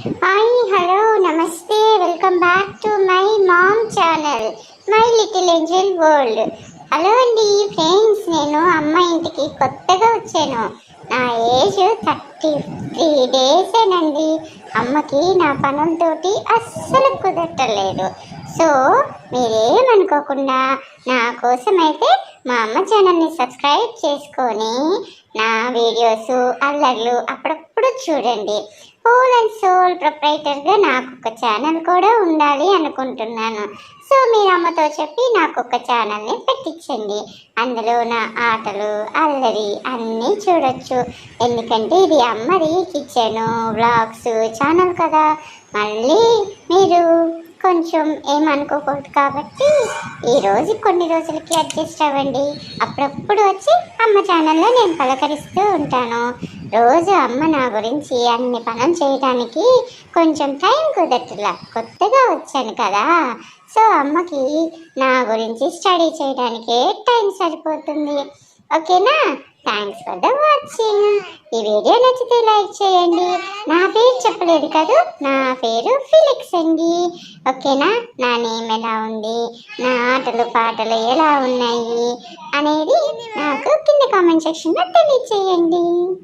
Hi hello నమస్తే welcome back to my mom channel my little angel world hello అండి friends నేను అమ్మ ఇంటికి కొత్తగా వచ్చాను. నా ఏజ్ థర్టీ త్రీ డేసేనండి అమ్మకి నా పనులతోటి అస్సలు కుదరటలేదు. సో మీరేమనుకోకుండా నా కోసమైతే అయితే మా అమ్మ ఛానల్ని సబ్స్క్రైబ్ చేసుకొని నా వీడియోస్ అల్లర్లు అప్పుడప్పుడు చూడండి. హోల్ అండ్ సోల్ ప్రొపరేటర్గా నాకు ఒక ఛానల్ కూడా ఉండాలి అనుకుంటున్నాను. సో మీరు అమ్మతో చెప్పి నాకు ఒక ఛానల్ని పెట్టించండి. అందులో నా ఆటలు అల్లరి అన్నీ చూడొచ్చు. ఎందుకంటే ఇది అమ్మది కిచెను వ్లాగ్స్ ఛానల్ కదా. మళ్ళీ మీరు కొంచెం ఏమనుకోకూడదు కాబట్టి ఈరోజు కొన్ని రోజులకి అడ్జస్ట్ అవ్వండి. అప్పుడప్పుడు వచ్చి అమ్మ ఛానల్లో నేను పలకరిస్తూ ఉంటాను. రోజు అమ్మ నా గురించి అన్ని పనులు చేయడానికి కొంచెం టైం కుదరట్లా. కొత్తగా వచ్చాను కదా. సో అమ్మకి నా గురించి స్టడీ చేయడానికే టైం సరిపోతుంది. ఓకేనా? Thanks for the watching. ఈ వీడియో నచ్చితే లైక్ చేయండి. నా పేరు చెప్పలేదు కదా? నా పేరు ఫిలిక్స్ అండి. ఓకేనా? నా నేమ్ ఎలా ఉంది? నా ఆటలు పాటలు ఎలా ఉన్నాయి? అనేది నాకు కింద కామెంట్ సెక్షన్లో తెలియచేయండి.